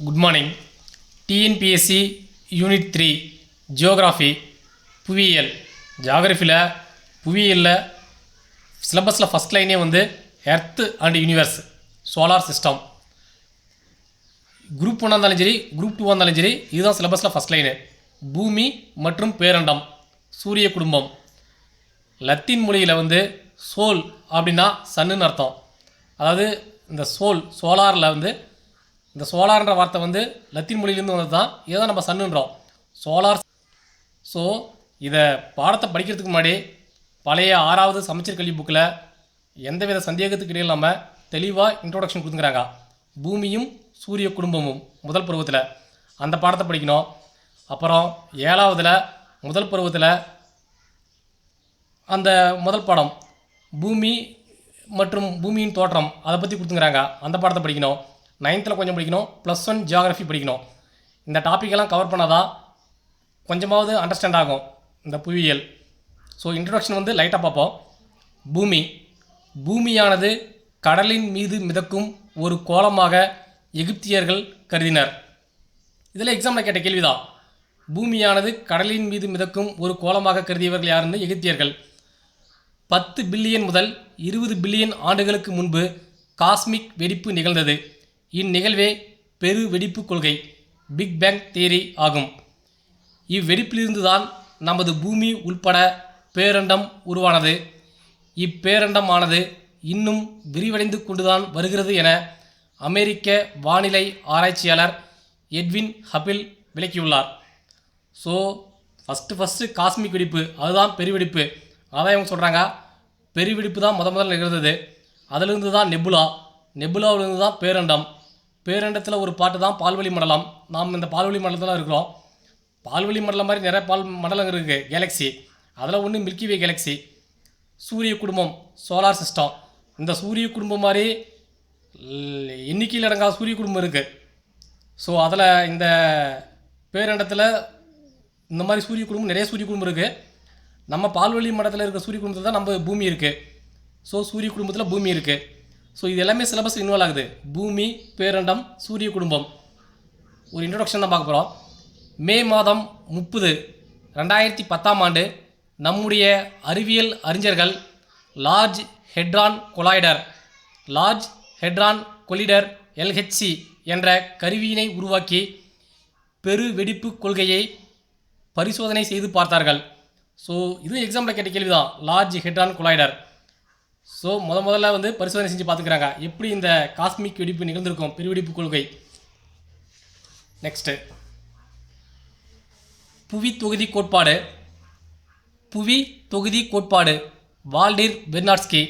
Good morning TNPSC unit three geography புவியியல். ஜியாகிரஃபியில் புவியியலில் சிலபஸில் ஃபஸ்ட் லைனே வந்து earth and universe solar system group ஒன்னாக இருந்தாலும் சரி குரூப் டூவாக இருந்தாலும் சரி இதுதான் சிலபஸில் ஃபஸ்ட் லைனு பூமி மற்றும் பேரண்டம் சூரிய குடும்பம். லத்தீன் மொழியில் வந்து சோல் அப்படின்னா சன்னுன்னு அர்த்தம். அதாவது இந்த சோல் சோலாரில் வந்து இந்த சோலார்ன்ற வார்த்தை வந்து லத்தீன் மொழியிலேருந்து வந்தது தான் இதை தான் நம்ம சன்னுன்றோம். சோலார் ஸோ இதை பாடத்தை படிக்கிறதுக்கு முன்னாடி பழைய ஆறாவது சமச்சீர் கல்வி புக்கில் எந்தவித சந்தேகத்துக்கு இடையே இல்லாமல் தெளிவாக இன்ட்ரோடக்ஷன் கொடுத்துக்கிறாங்க. பூமியும் சூரிய குடும்பமும் முதல் பருவத்தில். அந்த பாடத்தை படிக்கணும். அப்புறம் ஏழாவதில் முதல் பருவத்தில் அந்த முதல் பாடம் பூமி மற்றும் பூமியின் தோற்றம் அதை பற்றி கொடுத்துங்கிறாங்க அந்த பாடத்தை படிக்கணும். நைன்த்தில் கொஞ்சம் படிக்கணும் ப்ளஸ் ஒன் ஜியாகிரஃபி படிக்கணும். இந்த டாப்பிக்கெல்லாம் கவர் பண்ணாதான் கொஞ்சமாவது அண்டர்ஸ்டாண்ட் ஆகும் இந்த புவியியல். ஸோ இன்ட்ரடக்ஷன் வந்து லைட்டாக பார்ப்போம். பூமி. பூமியானது கடலின் மீது மிதக்கும் ஒரு கோலமாக எகிப்தியர்கள் கருதினர். இதில் எக்ஸாமில் கேட்ட கேள்விதான். பூமியானது கடலின் மீது மிதக்கும் ஒரு கோலமாக கருதியவர்கள் யாருன்னு எகிப்தியர்கள். பத்து பில்லியன் முதல் இருபது பில்லியன் ஆண்டுகளுக்கு முன்பு காஸ்மிக் வெடிப்பு நிகழ்ந்தது. இந்நிகழ்வே பெரு வெடிப்பு கொள்கை பிக் பேங் தியரி ஆகும். இவ்வெடிப்பிலிருந்துதான் நமது பூமி உள்பட பேரண்டம் உருவானது. இப்பேரண்டமானது இன்னும் விரிவடைந்து கொண்டுதான் வருகிறது என அமெரிக்க வானிலை ஆராய்ச்சியாளர் எட்வின் ஹபில் விளக்கியுள்ளார். ஸோ ஃபஸ்ட்டு ஃபஸ்ட்டு காஸ்மிக் வெடிப்பு அதுதான் பெருவெடிப்பு. அதான் இவங்க சொல்கிறாங்க பெருவெடிப்பு தான் முத முதல்ல நிகழ்ந்தது. அதிலிருந்து தான் நெபுலா நெபுலாவிலிருந்து தான் பேரண்டம். பேரண்டத்தில் ஒரு பாட்டு தான் பால்வழி மண்டலம் நாம் இந்த பால்வழி மண்டலத்தில் இருக்கிறோம். பால்வழி மண்டலம் மாதிரி நிறைய பால் மண்டலங்கள் இருக்குது கேலக்ஸி அதில் ஒன்று மில்கி வே கேலக்ஸி சூரிய குடும்பம் சோலார் சிஸ்டம் இந்த சூரிய குடும்பம் மாதிரி எண்ணிக்கையில் அடங்காத சூரிய குடும்பம் இருக்குது ஸோ அதில் இந்த பேரண்டத்தில் இந்த மாதிரி சூரிய குடும்பம் நிறைய சூரிய குடும்பம் இருக்குது நம்ம பால்வழி மடத்தில் இருக்க சூரிய குடும்பத்தில் தான் நம்ம பூமி இருக்குது ஸோ சூரிய குடும்பத்தில் பூமி இருக்குது ஸோ இது எல்லாமே சிலபஸ் இன்வால்வ் ஆகுது. பூமி பேரண்டம் சூரிய குடும்பம். ஒரு இன்ட்ரொடக்ஷன் தான் பார்க்க போகிறோம் மே மாதம் முப்பது ரெண்டாயிரத்தி பத்தாம் ஆண்டு நம்முடைய அறிவியல் அறிஞர்கள் large hadron collider. Large hadron collider LHC என்ற கருவியினை உருவாக்கி பெரு வெடிப்பு கொள்கையை பரிசோதனை செய்து பார்த்தார்கள். ஸோ இது எக்ஸாம்பிள் கேட்ட கேள்வி தான் லார்ஜ் ஹெட்ரான் கொலாய்டர். ஸோ முத முதல்ல வந்து பரிசோதனை செஞ்சு பார்த்துக்கிறாங்க. எப்படி இந்த காஸ்மிக் வெடிப்பு நிகழ்ந்திருக்கும்? பெருவெடிப்பு கொள்கை. நெக்ஸ்ட்டு புவி தொகுதி கோட்பாடு. புவி தொகுதி கோட்பாடு. Vladimir Vernadsky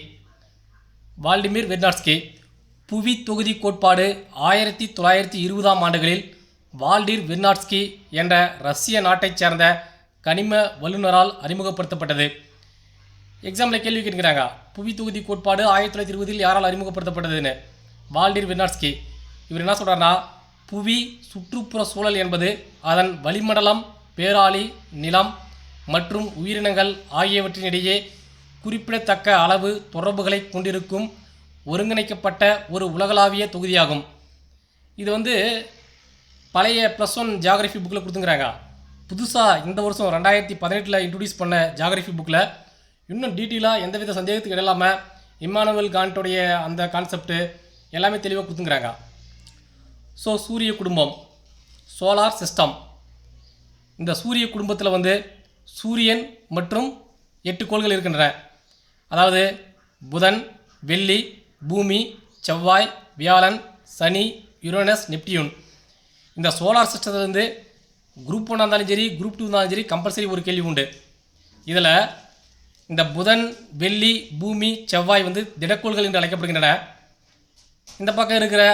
Vladimir Vernadsky. புவி தொகுதி கோட்பாடு ஆயிரத்தி தொள்ளாயிரத்தி இருபதாம் ஆண்டுகளில் வால்டிர் வெர்னாட்ஸ்கி என்ற ரஷ்ய நாட்டைச் சேர்ந்த கனிம வல்லுநரால் அறிமுகப்படுத்தப்பட்டது. எக்ஸாமில் கேள்வி கேட்கிறாங்க. புவி தொகுதி கோட்பாடு ஆயிரத்தி தொள்ளாயிரத்தி இருபதில் யாரால் அறிமுகப்படுத்தப்பட்டதுன்னு? வால்டிர் வினாட்ஸ்கி இவர் என்ன சொல்கிறாருன்னா புவி சுற்றுப்புற சூழல் என்பது அதன் வளிமண்டலம் பேராளி நிலம் மற்றும் உயிரினங்கள் ஆகியவற்றினிடையே குறிப்பிடத்தக்க அளவு தொடர்புகளை கொண்டிருக்கும் ஒருங்கிணைக்கப்பட்ட ஒரு உலகளாவிய தொகுதியாகும். இது வந்து பழைய ப்ளஸ் ஒன் ஜியாகிரஃபி புக்கில் கொடுத்துங்கிறாங்க. புதுசாக இந்த வருஷம் ரெண்டாயிரத்தி பதினெட்டில் இன்ட்ரடியூஸ் பண்ண ஜியாகிரஃபி புக்கில் இன்னும் டீட்டெயிலாக எந்தவித சந்தேகத்துக்கு இல்லாமல் இம்மானுவல் காண்டோடைய அந்த கான்செப்ட்டு எல்லாமே தெளிவாக கொடுத்துங்கிறாங்க. ஸோ சூரிய குடும்பம் சோலார் சிஸ்டம் இந்த சூரிய குடும்பத்தில் வந்து சூரியன் மற்றும் எட்டு கோள்கள் இருக்கின்றன. அதாவது புதன் வெள்ளி பூமி செவ்வாய் வியாழன் சனி யுரோனஸ் நெப்டியூன். இந்த சோலார் சிஸ்டத்துலேருந்து குரூப் ஒன்னாக இருந்தாலும் சரி குரூப் டூ இருந்தாலும் சரி கம்பல்சரி ஒரு கேள்வி உண்டு. இதில் இந்த புதன் வெள்ளி பூமி செவ்வாய் வந்து திடக்கோள்கள் என்று அழைக்கப்படுகின்றன. இந்த பக்கம் இருக்கிற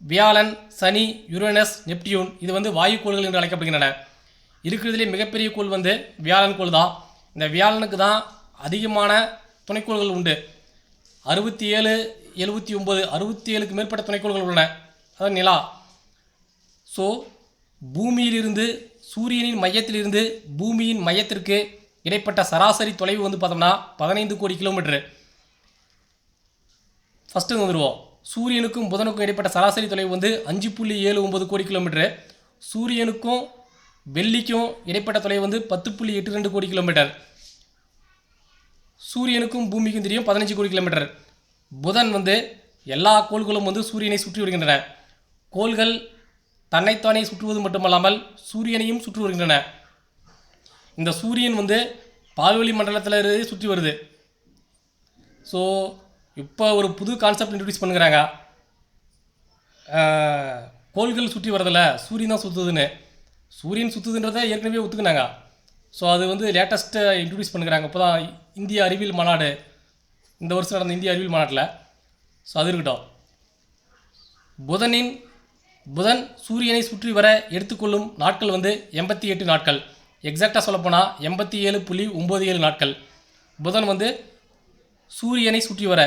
வியாழன் சனி யுரேனஸ் நெப்டியூன் இது வந்து வாயுக்கோள்கள் என்று அழைக்கப்படுகின்றன. இருக்கிறதுலே மிகப்பெரிய கோள் வந்து வியாழன் கோள் தான். இந்த வியாழனுக்கு தான் அதிகமான துணைக்கோள்கள் உண்டு. அறுபத்தி ஏழு எழுபத்தி ஒம்பது அறுபத்தி ஏழுக்கு மேற்பட்ட துணைக்கோள்கள் உள்ளன. அதாவது நிலா. ஸோ பூமியிலிருந்து சூரியனின் மையத்திலிருந்து பூமியின் மையத்திற்கு இடைப்பட்ட சராசரி தொலைவு வந்து பார்த்தோம்னா பதினைந்து கோடி கிலோமீட்டரு. ஃபஸ்ட்டு வந்துடுவோம் சூரியனுக்கும் புதனுக்கும் இடைப்பட்ட சராசரி தொலைவு வந்து அஞ்சு புள்ளி ஏழு ஒம்பது கோடி கிலோமீட்டர். சூரியனுக்கும் வெள்ளிக்கும் இடைப்பட்ட தொலைவு வந்து பத்து புள்ளி எட்டு ரெண்டு கோடி கிலோமீட்டர். சூரியனுக்கும் பூமிக்கும் தெரியும் பதினஞ்சு கோடி கிலோமீட்டர். புதன் வந்து எல்லா கோள்களும் வந்து சூரியனை சுற்றி வருகின்றன. கோள்கள் தன்னைத்தானே சுற்றுவது மட்டுமல்லாமல் சூரியனையும் சுற்றி வருகின்றன. இந்த சூரியன் வந்து பால்வெளி மண்டலத்தில் இருந்து சுற்றி வருது. ஸோ இப்போ ஒரு புது கான்செப்ட் இன்ட்ரடியூஸ் பண்ணுறாங்க கோள்கள் சுற்றி வரதில்ல சூரியன் தான் சுற்றுதுன்னு சூரியன் சுற்றுதுன்றதை ஏற்கனவே ஒத்துக்குனாங்க. ஸோ அது வந்து லேட்டஸ்ட்டு இன்ட்ரடியூஸ் பண்ணுறாங்க இப்போ தான் இந்திய அறிவியல் மாநாடு இந்த வருஷம் நடந்த இந்திய அறிவியல் மாநாட்டில். ஸோ அது இருக்கட்டும். புதனின் புதன் சூரியனை சுற்றி வர எடுத்துக்கொள்ளும் நாட்கள் வந்து எண்பத்தி எட்டு நாட்கள். எக்ஸாக்டாக சொல்லப்போனால் எண்பத்தி ஏழு புள்ளி ஒம்பது ஏழு நாட்கள். புதன் வந்து சூரியனை சுற்றி வர.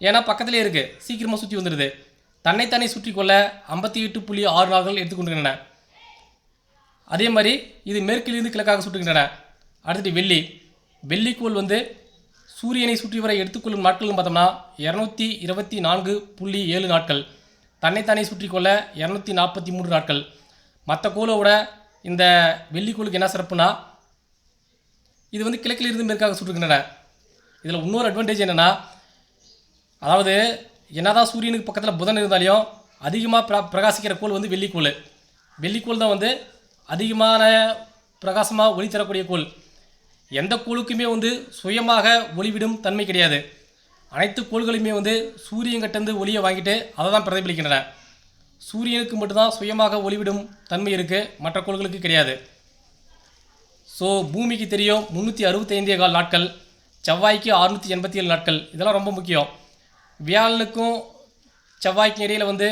ஏன்னா பக்கத்திலே இருக்குது சீக்கிரமாக சுற்றி வந்துடுது தன்னைத்தானே சுற்றி கொள்ள ஐம்பத்தி எட்டு புள்ளி ஆறு நாட்கள் எடுத்துக்கொண்டுகின்றன அதே மாதிரி இது மேற்கிலிருந்து கிழக்காக சுற்றுகின்றன. அடுத்தது வெள்ளி. வெள்ளிக்கோள் வந்து சூரியனை சுற்றி வர எடுத்துக்கொள்ளும் நாட்கள்னு பார்த்தோம்னா இரநூத்தி இருபத்தி நான்கு புள்ளி ஏழு நாட்கள். தன்னைத்தானே சுற்றி கொள்ள இரநூத்தி நாற்பத்தி மூன்று நாட்கள். மற்ற கோளை விட இந்த வெள்ளிக்கோளுக்கு என்ன சிறப்புனா இது வந்து கிழக்கிலிருந்து மேற்காக சுற்றுகின்றன. இதில் இன்னொரு அட்வான்டேஜ் என்னென்னா அதாவது என்னதான் சூரியனுக்கு பக்கத்தில் புதன் இருந்தாலையும் அதிகமாக பிர பிரகாசிக்கிற கோள் வந்து வெள்ளிக்கோள் வெள்ளிக்கோள் தான் வந்து அதிகமான பிரகாசமாக ஒளி தரக்கூடிய கோள். எந்த கோளுக்குமே வந்து சுயமாக ஒளிவிடும் தன்மை கிடையாது. அனைத்து கோள்களுமே வந்து சூரியன் சூரியன்கிட்டேருந்து ஒளியை வாங்கிட்டு அதை தான் பிரதிபலிக்கின்றன. சூரியனுக்கு மட்டும்தான் சுயமாக ஒளிவிடும் தன்மை இருக்குது மற்ற கோள்களுக்கு கிடையாது. ஸோ பூமிக்கு தெரியும் முந்நூற்றி அறுபத்தைந்தே கால் நாட்கள் செவ்வாய்க்கு அறுநூற்றி எண்பத்தி ஏழு நாட்கள். இதெல்லாம் ரொம்ப முக்கியம். வியாழனுக்கும் செவ்வாய்க்கும் இடையில் வந்து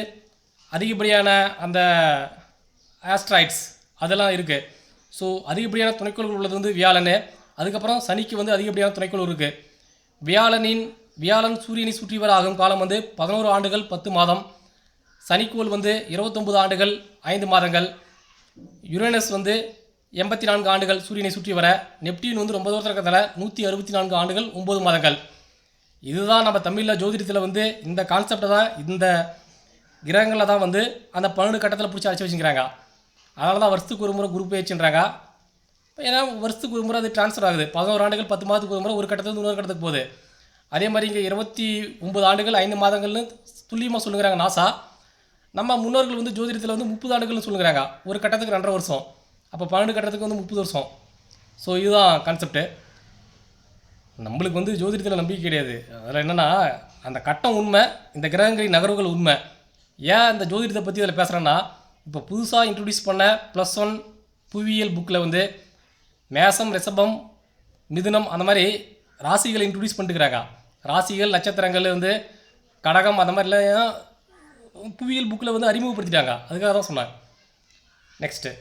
அதிகப்படியான அந்த ஆஸ்ட்ராய்ட்ஸ் அதெல்லாம் இருக்குது ஸோ அதிகப்படியான துணைக்கோள்கள் உள்ளது வந்து வியாழனு. அதுக்கப்புறம் சனிக்கு வந்து அதிகப்படியான துணைக்கோள் இருக்குது வியாழனின் வியாழன் சூரியனை சுற்றி வர ஆகும் காலம் வந்து பதினோரு ஆண்டுகள் பத்து மாதம். சனிக்கோள் வந்து இருபத்தொம்பது ஆண்டுகள் ஐந்து மாதங்கள். யுரேனஸ் வந்து எண்பத்தி நான்கு ஆண்டுகள் சூரியனை சுற்றி வர நெப்டியூன் வந்து ரொம்ப தூரத்தில் இருக்கிறதால நூற்றி அறுபத்தி நான்கு ஆண்டுகள் ஒம்பது மாதங்கள். இதுதான் நம்ம தமிழில் ஜோதிடத்தில் வந்து இந்த கான்செப்டை தான் இந்த கிரகங்களில் தான் வந்து அந்த பன்னெண்டு கட்டத்தில் பிடிச்சி அழைச்சி வச்சுக்கிறாங்க. அதனால தான் வருஷத்துக்கு ஒரு முறை குரூப் வச்சுன்றாங்க ஏன்னா வருஷத்துக்கு ஒரு முறை அது ட்ரான்ஸ்ஃபர் ஆகுது. பதினோரு ஆண்டுகள் பத்து மாதத்துக்கு ஒரு முறை ஒரு கட்டத்துக்கு இன்னொரு கட்டத்துக்கு போகுது. அதே மாதிரி இங்கே இருபத்தி ஒம்பது ஆண்டுகள் ஐந்து மாதங்கள்னு துல்லியமாக சொல்லுங்கிறாங்க நாசா. நம்ம முன்னோர்கள் வந்து ஜோதிடத்தில் வந்து முப்பது ஆண்டுகள்னு சொல்லுங்கிறாங்க ஒரு கட்டத்துக்கு ரெண்டரை வருஷம். அப்போ பன்னெண்டு கட்டத்துக்கு வந்து முப்பது வருஷம். ஸோ இதுதான் கான்செப்ட்டு நம்மளுக்கு வந்து ஜோதிடத்தில் நம்பிக்கை கிடையாது. அதில் என்னென்னா அந்த கட்டம் உண்மை இந்த கிரகங்களின் நகர்வுகள் உண்மை. ஏன் இந்த ஜோதிடத்தை பற்றி இதில் பேசுகிறேன்னா இப்போ புதுசாக இன்ட்ரடியூஸ் பண்ண ப்ளஸ் ஒன் புவியியல் புக்கில் வந்து மேசம் ரிஷபம் மிதுனம் அந்த மாதிரி ராசிகளை இன்ட்ரடியூஸ் பண்ணிட்டுக்கிறாங்க ராசிகள் நட்சத்திரங்கள் வந்து கடகம் அந்த மாதிரிலாம் புவியியல் புக்கில் வந்து அறிமுகப்படுத்திட்டாங்க. அதுக்காக தான் சொன்னேன் நெக்ஸ்ட்டு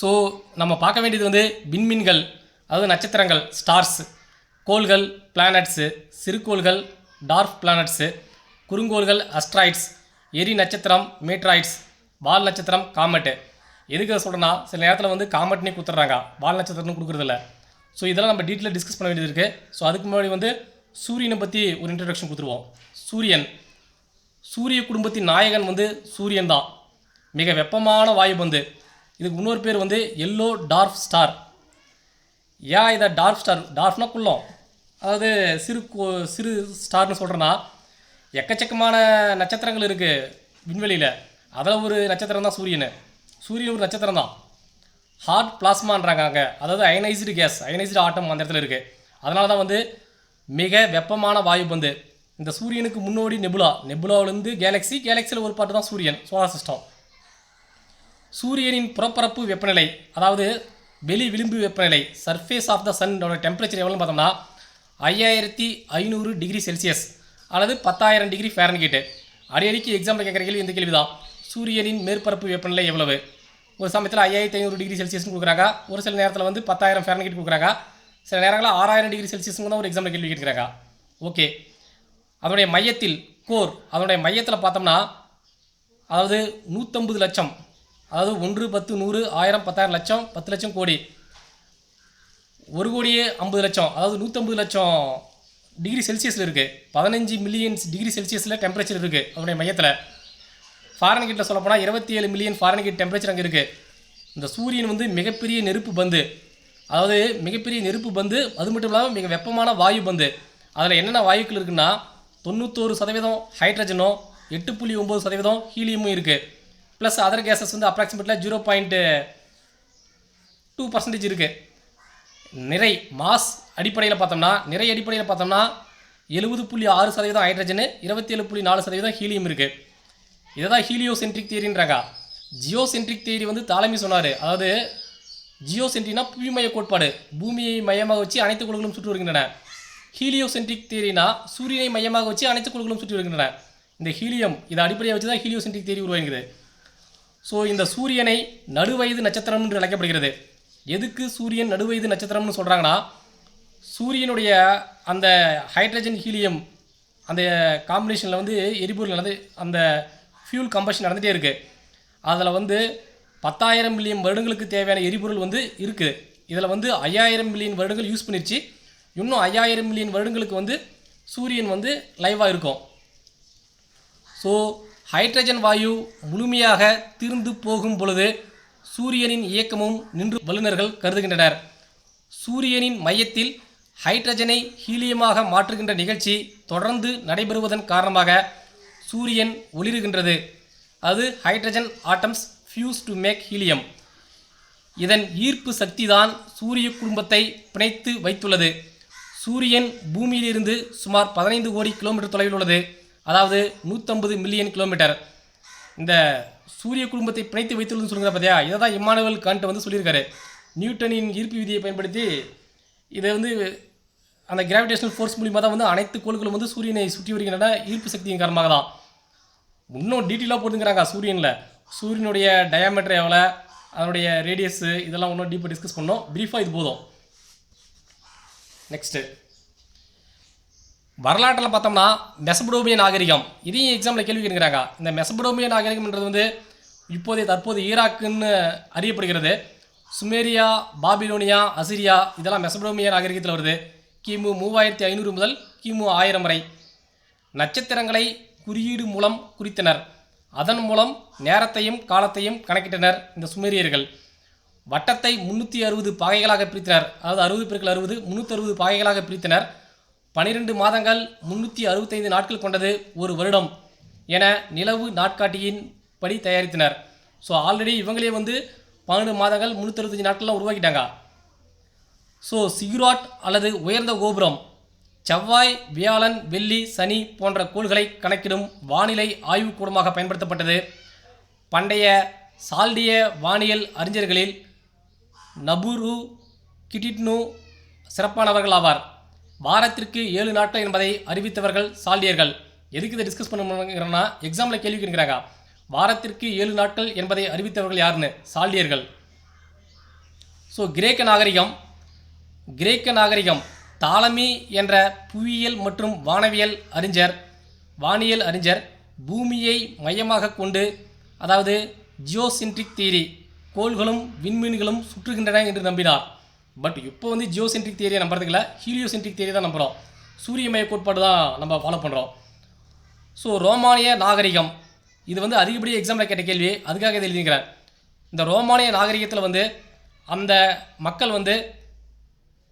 ஸோ நம்ம பார்க்க வேண்டியது வந்து விண்மீன்கள் அதாவது நட்சத்திரங்கள் ஸ்டார்ஸ் கோள்கள் பிளானட்ஸு சிறுகோள்கள் டார்க் பிளானட்ஸு குறுங்கோள்கள் அஸ்ட்ராய்ட்ஸ் எரி நட்சத்திரம் மேட்ராய்ட்ஸ் வால் நட்சத்திரம் காமெட்டு எதுக்கு அதை சொல்கிறேன்னா சில நேரத்தில் வந்து காமெட்னே கொடுத்துட்றாங்க. வால் நட்சத்திரம்னு கொடுக்குறதில்ல. ஸோ இதெல்லாம் நம்ம டீட்டெயிலாக டிஸ்கஸ் பண்ண வேண்டியது இருக்குது ஸோ அதுக்கு முன்னாடி வந்து சூரியனை பற்றி ஒரு இன்ட்ரடக்ஷன் கொடுத்துருவோம். சூரியன். சூரிய குடும்பத்தின் நாயகன் வந்து சூரியன் தான். மிக வெப்பமான வாயுபந்து இதுக்கு இன்னொரு பேர் வந்து எல்லோ டார்ஃப் ஸ்டார் ஏன் இதை டார்ஃப் ஸ்டார் டார்ஃப்னா குள்ளம். அதாவது சிறு கோ- சிறு ஸ்டார்னு சொல்கிறேன்னா எக்கச்சக்கமான நட்சத்திரங்கள் இருக்குது விண்வெளியில். அதில் ஒரு நட்சத்திரம் தான் சூரியன். சூரியன் ஒரு நட்சத்திரம் தான் ஹார்ட் பிளாஸ்மான்றாங்க அங்கே. அதாவது அயனைஸ்டு கேஸ் அயனைஸ்டு ஆட்டம் அந்த இடத்துல இருக்குது அதனால தான் வந்து மிக வெப்பமான வாயுபந்து இந்த சூரியனுக்கு முன்னோடி நெபுலா. நெபுலாவிலேருந்து கேலக்ஸி கேலக்சியில் ஒரு பாட்டு தான் சூரியன் சோலார் சிஸ்டம் சூரியனின் புறப்பரப்பு வெப்பநிலை அதாவது வெளி விளிம்பு வெப்பநிலை சர்ஃபேஸ் ஆஃப் த சன்னோட டெம்பரேச்சர் எவ்வளோன்னு பார்த்தோம்னா ஐயாயிரத்தி ஐநூறு டிகிரி செல்சியஸ் அல்லது பத்தாயிரம் டிகிரி ஃபேரன்ஹீட்டு அடிக்கடிக்கு எக்ஸாம்பிள் கேட்குற கேள்வி இந்த கேள்வி தான் சூரியனின் மேற்பரப்பு வெப்பநிலை எவ்வளவு? ஒரு சமயத்தில் ஐயாயிரத்தி ஐநூறு டிகிரி செல்சியஸ்னு கொடுக்குறாங்க. ஒரு சில நேரத்தில் வந்து பத்தாயிரம் ஃபேரன்ஹீட் கொடுக்குறாங்க. சில நேரங்களில் ஆறாயிரம் டிகிரி செல்சியஸ்னு தான் ஒரு எக்ஸாம்பிள் கேள்வி கேட்குறாங்க. ஓகே அதனுடைய மையத்தில் கோர் அதனுடைய மையத்தில் பார்த்தோம்னா அதாவது நூற்றம்பது லட்சம் அதாவது ஒன்று பத்து நூறு ஆயிரம் பத்தாயிரம் லட்சம் பத்து லட்சம் கோடி. ஒரு கோடியே ஐம்பது லட்சம் அதாவது நூற்றம்பது லட்சம் டிகிரி செல்சியஸில் இருக்குது பதினஞ்சு மில்லியன்ஸ் டிகிரி செல்சியஸில் டெம்பரேச்சர் இருக்குது அதனுடைய மையத்தில். ஃபாரன்ஹீட்டில் சொல்லப்போனால் இருபத்தி ஏழு மில்லியன் ஃபாரன்ஹீட் டெம்பரேச்சர் அங்கே இருக்குது இந்த சூரியன் வந்து மிகப்பெரிய நெருப்பு பந்து. அதாவது மிகப்பெரிய நெருப்பு பந்து அது மட்டும் இல்லாமல் மிக வெப்பமான வாயு பந்து. அதில் என்னென்ன வாயுக்கள் இருக்குன்னா தொண்ணூத்தோரு சதவீதம் ஹைட்ரஜனும் எட்டு புள்ளி ஒம்பது சதவீதம் ஹீலியமும் இருக்குது ப்ளஸ் அதர் கேஸஸ் வந்து அப்ராக்சிமேட்லாக ஜீரோ பாயிண்ட்டு டூ பர்சன்டேஜ் இருக்குது நிறை மாஸ் அடிப்படையில் பார்த்தோம்னா நிறை அடிப்படையில் பார்த்தோம்னா எழுபது புள்ளி ஆறு சதவீதம் ஹைட்ரஜனு இருபத்தி ஏழு புள்ளி நாலு சதவீதம் ஹீலியம் இருக்குது இதை தான் ஹீலியோசென்ட்ரிக் தியரின்றாங்க ஜியோசென்ட்ரிக் தியரி வந்து தாலமி சொன்னார். அதாவது ஜியோசென்ட்ரினா புவி மைய கோட்பாடு. பூமியை மையமாக வச்சு அனைத்து குழுக்களும் சுற்றி வருகின்றன. ஹீலியோசென்ட்ரிக் தியரினா சூரியனை மையமாக வச்சு அனைத்து குழுக்களும் சுற்றி வருகின்றன. இந்த ஹீலியம் இதை அடிப்படையாக வச்சு தான் ஹீலியோசென்ட்ரிக் தியரி உருவாகிறது. ஸோ இந்த சூரியனை நடுவயது நட்சத்திரம் என்று அழைக்கப்படுகிறது. எதுக்கு சூரியன் நடுவயது நட்சத்திரம்னு சொல்கிறாங்கன்னா சூரியனுடைய அந்த ஹைட்ரஜன் ஹீலியம் அந்த காம்பினேஷனில் வந்து எரிபொருள் அந்த ஃபியூல் கம்பஷன் நடந்துகிட்டே இருக்குது அதில் வந்து பத்தாயிரம் மில்லியன் வருடங்களுக்கு தேவையான எரிபொருள் வந்து இருக்குது இதில் வந்து ஐயாயிரம் மில்லியன் வருடங்கள் யூஸ் பண்ணிருச்சு. இன்னும் ஐயாயிரம் மில்லியன் வருடங்களுக்கு வந்து சூரியன் வந்து லைவாக இருக்கும். ஸோ ஹைட்ரஜன் வாயு முழுமையாக தீர்ந்து போகும் பொழுது சூரியனின் இயக்கமும் நின்று வல்லுநர்கள் கருதுகின்றனர். சூரியனின் மையத்தில் ஹைட்ரஜனை ஹீலியமாக மாற்றுகின்ற நிகழ்ச்சி தொடர்ந்து நடைபெறுவதன் காரணமாக சூரியன் ஒளிருகின்றது. அது hydrogen atoms fuse to make helium. இதன் ஈர்ப்பு சக்திதான் சூரிய குடும்பத்தை பிணைத்து வைத்துள்ளது. சூரியன் பூமியிலிருந்து சுமார் பதினைந்து கோடி கிலோமீட்டர் தொலைவில் உள்ளது. அதாவது நூற்றம்பது மில்லியன் கிலோமீட்டர். இந்த சூரிய குடும்பத்தை பிணைத்து வைத்துள்ளதுன்னு சொல்லுங்க பார்த்தியா இதை தான் இம்மானுவல் காண்ட் வந்து சொல்லியிருக்காரு. நியூட்டனின் ஈர்ப்பு விதியை பயன்படுத்தி இதை வந்து அந்த கிராவிடேஷனல் ஃபோர்ஸ் மூலிமா தான் வந்து அனைத்து கோள்களும் வந்து சூரியனை சுற்றி வருகின்றன. ஈர்ப்பு சக்தியின் காரணமாக தான். இன்னும் டீட்டெயிலாக போட்டுங்கிறாங்க சூரியனில். சூரியனுடைய டயாமீட்டர் எவ்வளோ அதனுடைய ரேடியஸு இதெல்லாம் இன்னும் டீப்பாக டிஸ்கஸ் பண்ணோம். ப்ரீஃபாக இது போதும். நெக்ஸ்ட்டு வரலாற்றில் பார்த்தோம்னா மெசபடோமிய நாகரிகம். இதையும் எக்ஸாமில் கேள்வி கேட்குறாங்க. இந்த மெசபடோமிய நாகரிகம்ன்றது வந்து இப்போதைய தற்போது ஈராக்குன்னு அறியப்படுகிறது. சுமேரியா பாபிலோனியா அசிரியா இதெல்லாம் மெசபடோமிய நாகரிகத்தில் வருது. கிமு மூவாயிரத்தி ஐநூறு முதல் கிமு ஆயிரம் வரை. நட்சத்திரங்களை குறியீடு மூலம் குறித்தனர். அதன் மூலம் நேரத்தையும் காலத்தையும் கணக்கிட்டனர் இந்த சுமேரியர்கள். வட்டத்தை முந்நூற்றி அறுபது பாகைகளாக பிரித்தனர். அதாவது அறுபது பெருக்கள் அறுபது முந்நூற்றி அறுபது பாகைகளாக பிரித்தனர். பனிரெண்டு மாதங்கள் முந்நூற்றி அறுபத்தைந்து நாட்கள் கொண்டது ஒரு வருடம் என நிலவு நாட்காட்டியின் படி தயாரித்தனர். ஸோ ஆல்ரெடி இவங்களே வந்து பன்னெண்டு மாதங்கள் முந்நூற்றி அறுபத்தஞ்சு நாட்கள்லாம் உருவாக்கிட்டாங்க. ஸோ சிகுராட் அல்லது உயர்ந்த கோபுரம் செவ்வாய் வியாழன் வெள்ளி சனி போன்ற கோள்களை கணக்கிடும் வானிலை ஆய்வுக்கூடமாக பயன்படுத்தப்பட்டது. பண்டைய சால்டிய வானியல் அறிஞர்களில் நபுரு கிடிட்னு சிறப்பானவர்கள் ஆவார். வாரத்திற்கு ஏழு நாட்கள் என்பதை அறிவித்தவர்கள் சால்டியர்கள். எதுக்கு இதை டிஸ்கஸ் பண்ணுறோம்னா எக்ஸாமில் கேள்வி கேட்குறாங்க. வாரத்திற்கு ஏழு நாட்கள் என்பதை அறிவித்தவர்கள் யாருன்னு? சால்டியர்கள். ஸோ கிரேக்க நாகரிகம் கிரேக்க நாகரிகம் தாலமி என்ற புவியியல் மற்றும் வானவியல் அறிஞர் வானியல் அறிஞர் பூமியை மையமாக கொண்டு அதாவது ஜியோசென்ட்ரிக் தியரி கோள்களும் விண்மீன்களும் சுற்றுகின்றன என்று நம்பினார். பட் இப்போ வந்து ஜியோசென்ட்ரிக் தியரியை நம்புறதுக்கு இல்லை ஹீலியோசென்ட்ரிக் தியரி தான் நம்புகிறோம் சூரியமய கோட்பாடு தான் நம்ம ஃபாலோ பண்ணுறோம் ஸோ ரோமானிய நாகரிகம் இது வந்து அதிகப்படி எக்ஸாமில் கேட்ட கேள்வி அதுக்காக இதை எழுதிக்கிறேன் இந்த ரோமானிய நாகரிகத்தில் வந்து அந்த மக்கள் வந்து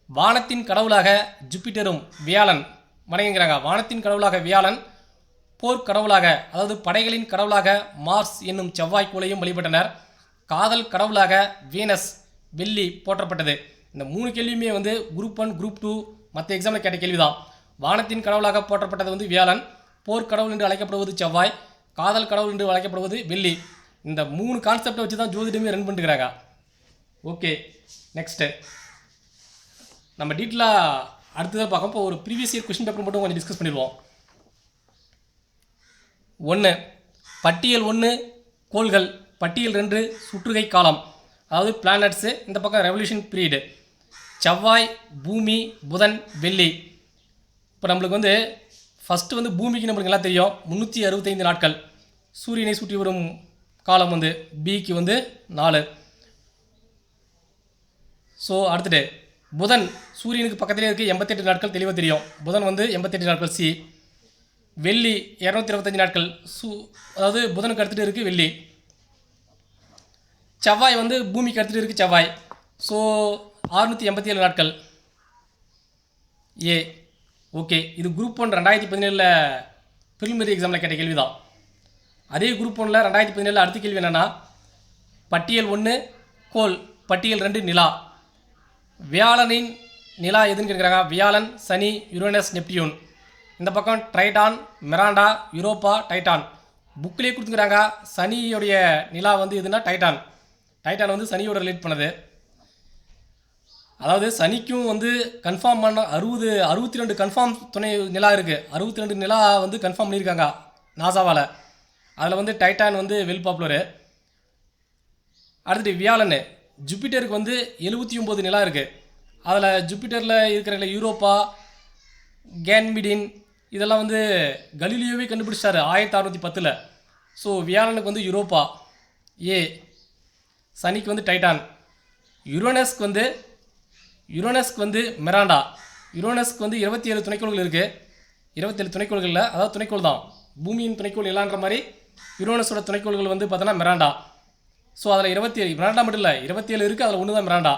வானத்தின் கடவுளாக ஜூபிட்டரும் வியாழன். வணங்குகிறாங்க. வானத்தின் கடவுளாக வியாழன் போர் கடவுளாக அதாவது படைகளின் கடவுளாக மார்ஸ் என்னும் செவ்வாய்க்கோளையும் வழிபட்டனர். காதல் கடவுளாக வீனஸ் வெள்ளி போற்றப்பட்டது. இந்த மூணு கேள்வியுமே வந்து குரூப் ஒன் குரூப் டூ மற்ற எக்ஸாமில் கேட்ட கேள்வி தான் வானத்தின் கடவுளாக போற்றப்பட்டது வந்து வியாழன் போர் கடவுள் என்று அழைக்கப்படுவது செவ்வாய் காதல் கடவுள் என்று அழைக்கப்படுவது வெள்ளி. இந்த மூணு கான்செப்டை வச்சு தான் ஜோதிடமே ரன் பண்ணிட்டுருக்காங்க ஓகே நெக்ஸ்ட்டு நம்ம டீட்டெயிலாக அடுத்ததாக பார்க்க இப்போ ஒரு ப்ரீவியஸ் இயர் கொஸ்டின் பேப்பர் மட்டும் கொஞ்சம் டிஸ்கஸ் பண்ணிடுவோம். ஒன்று பட்டியல் ஒன்று கோள்கள். பட்டியல் ரெண்டு சுற்றுகை காலம். அதாவது பிளானட்ஸு இந்த பக்கம் ரெவல்யூஷன் பீரியடு செவ்வாய் பூமி புதன் வெள்ளி. இப்போ நம்மளுக்கு வந்து ஃபஸ்ட்டு வந்து பூமிக்கு நம்மளுக்கு எல்லாம் தெரியும். முந்நூற்றி அறுபத்தைந்து நாட்கள். சூரியனை சுற்றி வரும் காலம் வந்து பிக்கு வந்து நாலு. ஸோ அடுத்துட்டு புதன் சூரியனுக்கு பக்கத்திலே இருக்குது எண்பத்தெட்டு நாட்கள் தெளிவாக தெரியும். புதன் வந்து எண்பத்தெட்டு நாட்கள் சி. வெள்ளி இரநூத்தி இருபத்தஞ்சு நாட்கள் சு அதாவது புதனுக்கு அடுத்துட்டு இருக்குது வெள்ளி. செவ்வாய் வந்து பூமிக்கு அடுத்துட்டு இருக்குது செவ்வாய். ஸோ அறுநூற்றி எண்பத்தி ஏழு நாட்கள். ஏ. ஓகே. இது குரூப் ஒன் ரெண்டாயிரத்தி பதினேழில் ப்ரிலிமினரி எக்ஸாமில் கேட்ட கேள்வி தான் அதே குரூப் ஒன்றில் ரெண்டாயிரத்தி பதினேழில் அடுத்த கேள்வி என்னென்னா பட்டியல் ஒன்று கோல் பட்டியல் ரெண்டு நிலா. வியாழனின் நிலா எதுன்னு கேட்குறாங்க. வியாழன் சனி யுரேனஸ் நெப்டியூன். இந்த பக்கம் ட்ரைட்டான் மெராண்டா யூரோப்பா டைட்டான். புக்கிலே கொடுத்துக்கிறாங்க சனியுடைய நிலா வந்து எதுனா டைட்டான். டைட்டான் வந்து சனியோட ரிலேட் பண்ணது. அதாவது சனிக்கும் வந்து கன்ஃபார்ம் பண்ண அறுபது அறுபத்தி ரெண்டு கன்ஃபார்ம் துணை நிலா இருக்குது அறுபத்தி ரெண்டு நிலா வந்து கன்ஃபார்ம் பண்ணியிருக்காங்க நாசாவால். அதில் வந்து டைட்டான் வந்து வெல் பாப்புலரு அடுத்துட்டு வியாழன். ஜூபிட்டருக்கு வந்து எழுபத்தி ஒம்பது நிலா இருக்குது அதில் ஜூபிட்டரில் இருக்கிற யூரோப்பா கேன்மிடின் இதெல்லாம் வந்து கலிலியோவே கண்டுபிடிச்சாரு ஆயிரத்தி அறுநூற்றி பத்தில். ஸோ வியாழனுக்கு வந்து யூரோப்பா. ஏ சனிக்கு வந்து டைட்டான். யுரோனஸ்க்கு வந்து யுரோனஸ்க்கு வந்து மெராண்டா. யுரோனஸ்க்கு வந்து இருபத்தி ஏழு துணைக்கோள்கள் இருக்குது இருபத்தேழு துணைக்கோள்களில் அதாவது துணைக்கோள் தான் பூமியின் துணைக்கோள் இல்லான்ற மாதிரி யுரோனஸோட துணைக்கோள்கள் வந்து பார்த்தோன்னா மெராண்டா. ஸோ அதில் இருபத்தி ஏழு மிராண்டா மட்டும் இல்லை இருபத்தி ஏழு இருக்குது அதில் ஒன்று தான் மிராண்டா.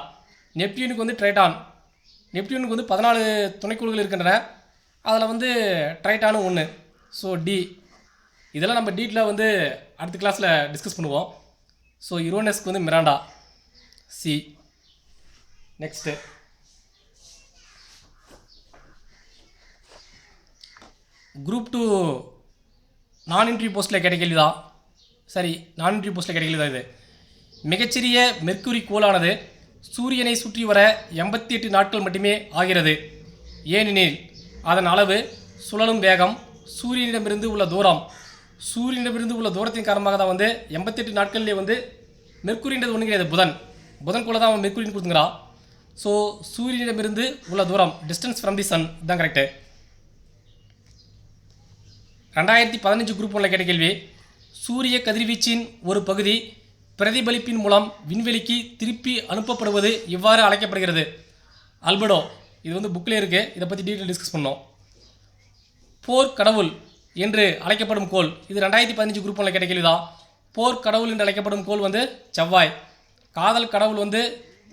நெப்டியூனுக்கு வந்து ட்ரைட்டான். நெப்டியூனுக்கு வந்து பதினாலு துணைக்குழுகள் இருக்கின்றன. அதில் வந்து ட்ரைட்டானும் ஒன்று ஸோ டி இதெல்லாம் நம்ம டீட்டில் வந்து அடுத்த கிளாஸில் டிஸ்கஸ் பண்ணுவோம். ஸோ யுரோனஸ்க்கு வந்து Miranda. C next group two நான் இன்ட்ரி போஸ்ட்டில் கேட்ட கேள்வி தான் சரி நான் இன்ட்ரி போஸ்ட்டில் கேட்ட கேள்வி தான் இது. மிகச்சிறிய மெர்க்குரி கோளானது சூரியனை சுற்றி வர எண்பத்தி எட்டு நாட்கள் மட்டுமே ஆகிறது. ஏனெனில் அதன் அளவு சுழலும் வேகம் சூரியனிடமிருந்து உள்ள தூரம். சூரியனிடமிருந்து உள்ள தூரத்தின் காரணமாக தான் வந்து எண்பத்தெட்டு நாட்கள்லேயே வந்து மெர்க்குரின்றது ஒன்று கிடையாது புதன். புதன் கூட தான் அவன் மெர்க்குரின்னு கொடுத்துங்கிறான் ஸோ சூரியனிடமிருந்து உள்ள தூரம் டிஸ்டன்ஸ் ஃப்ரம் தி சன் தான் கரெக்டு ரெண்டாயிரத்தி பதினஞ்சு குரூப் ஒன்றில் கேட்ட கேள்வி சூரிய கதிர்வீச்சின் ஒரு பகுதி பிரதிபலிப்பின் மூலம் விண்வெளிக்கு திருப்பி அனுப்பப்படுவது இவ்வாறு அழைக்கப்படுகிறது. அல்படோ இது வந்து புக்கில் இருக்குது இதை பற்றி டீட்டெயில் டிஸ்கஸ் பண்ணோம். போர் கடவுள் என்று அழைக்கப்படும் கோள் இது ரெண்டாயிரத்தி பதினஞ்சு குரூப் ஒன்றில் கேட்ட கேள்வி போர் கடவுள் என்று அழைக்கப்படும் கோல் வந்து செவ்வாய். காதல் கடவுள் வந்து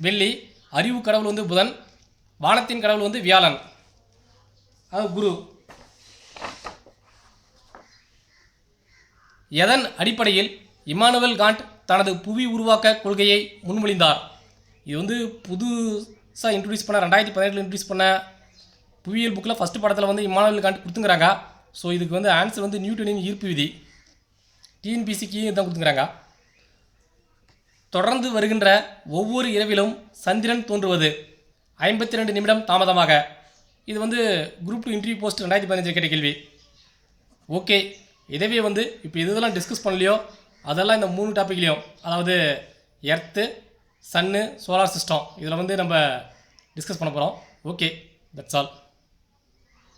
வெள்ளி அறிவு கடவுள் வந்து புதன் வானத்தின் கடவுள் வந்து வியாழன். அது குரு. எதன் அடிப்படையில் இமானுவல் காண்ட் தனது புவி உருவாக்க கொள்கையை முன்மொழிந்தார். இது வந்து புதுசாக இன்ட்ரடியூஸ் பண்ண ரெண்டாயிரத்தி பதினெட்டில் இன்ட்ரடியூஸ் பண்ண புவியியல் புக்கில் ஃபஸ்ட்டு படத்தில் வந்து இமானுவேல் காண்ட் கொடுத்துங்கிறாங்க. ஸோ இதுக்கு வந்து ஆன்சர் வந்து நியூட்டனின் ஈர்ப்பு விதி. டிஎன்பிசிக்கு தான் கொடுத்துங்கிறாங்க. தொடர்ந்து வருகின்ற ஒவ்வொரு இரவிலும் சந்திரன் தோன்றுவது ஐம்பத்தி ரெண்டு நிமிடம் தாமதமாக. இது வந்து குரூப் டூ இன்டர்வியூ போஸ்ட் ரெண்டாயிரத்தி பதினஞ்சு கேட்ட கேள்வி. ஓகே இதவே வந்து இப்போ இதெல்லாம் டிஸ்கஸ் பண்ணலையோ? அதெல்லாம் இந்த மூணு டாப்பிக்லேயும் அதாவது எர்த்து சன்னு சோலார் சிஸ்டம் இதில் வந்து நம்ம டிஸ்கஸ் பண்ண போகிறோம் ஓகே தட்ஸ் ஆல்